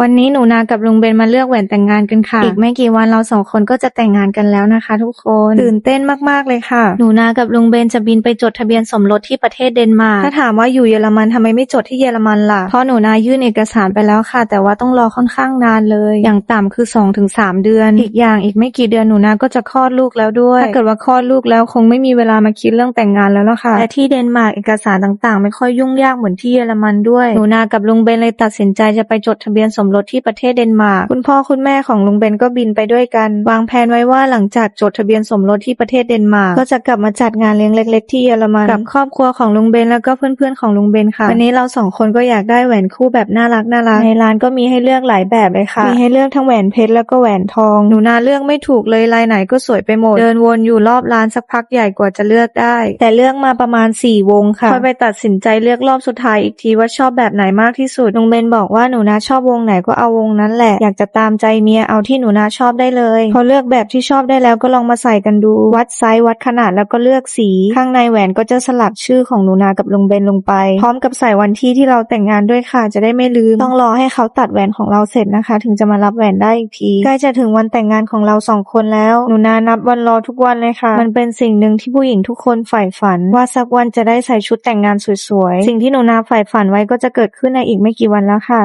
วันนี้หนูนากับลุงเบนมาเลือกแหวนแต่งงานกันค่ะ อีกไม่กี่วันเราสองคนก็จะแต่งงานกันแล้วนะคะ ทุกคน ตื่นเต้นมากๆเลยค่ะ หนูนากับลุงเบนจะบินไปจดทะเบียนสมรสที่ประเทศเดนมาร์ก ถ้าถามว่าอยู่เยอรมันทำไมไม่จดที่เยอรมันล่ะ เพราะหนูนายื่นเอกสารไปแล้วค่ะ แต่ว่าต้องรอค่อนข้างนานเลย อย่างต่ำคือ2อถึงสเดือน อีกอย่างอีกไม่กี่เดือนหนูนาก็จะคลอดลูกแล้วด้วย ถ้าเกิดว่าคลอดลูกแล้วคงไม่มีเวลามาคิดเรื่องแต่งงานแล้วล่ะค่ะ และที่เดนมาร์กเอกสารต่างๆ ไม่ค่อยยุ่งยากเหมือนที่เยอรมันด้วย หนูนากับลุงเบนเลยตัดสินใจจะไปจดทะเบียนสมมรสที่ประเทศเดนมาร์ก คุณพ่อคุณแม่ของลุงเบนก็บินไปด้วยกัน วางแผนไว้ว่าหลังจากจดทะเบียนสมรสที่ประเทศเดนมาร์ก ก็จะกลับมาจัดงานเลี้ยงเล็ก ๆ ที่เยอรมัน กับครอบครัวของลุงเบนแล้วก็เพื่อนๆของลุงเบนค่ะ วันนี้เราสองคนก็อยากได้แหวนคู่แบบน่ารักน่ารัก ในร้านก็มีให้เลือกหลายแบบเลยค่ะ มีให้เลือกทั้งแหวนเพชรแล้วก็แหวนทอง หนูนาเลือกไม่ถูกเลยลายไหนก็สวยไปหมด เดินวนอยู่รอบร้านสักพักใหญ่กว่าจะเลือกได้ แต่เลือกมาประมาณ4วงค่ะค่อยไปตัดสินใจเลือกรอบสุดท้ายอีกทีว่าชอบแบบไหนมากที่สุดลุงเบนบอกว่าหนูนาชอบวงไหนก็เอาวงนั้นแหละ อยากจะตามใจเมียเอาที่หนูนาชอบได้เลยพอเลือกแบบที่ชอบได้แล้วก็ลองมาใส่กันดู วัดไซส์วัดขนาดแล้วก็เลือกสี ข้างในแหวนก็จะสลักชื่อของหนูนากับลุงเบนลงไป พร้อมกับใส่วันที่ที่เราแต่งงานด้วยค่ะจะได้ไม่ลืม ต้องรอให้เขาตัดแหวนของเราเสร็จนะคะ ถึงจะมารับแหวนได้อีกทีใกล้จะถึงวันแต่งงานของเราสองคนแล้วหนูนานับวันรอทุกวันเลยค่ะ มันเป็นสิ่งหนึ่งที่ผู้หญิงทุกคนใฝ่ฝัน ว่าสักวันจะได้ใส่ชุดแต่งงานสวยๆสิ่งที่หนูนาใฝ่ฝันไว้ก็จะเกิดขึ้นในอีกไม่กี่วันแล้วค่ะ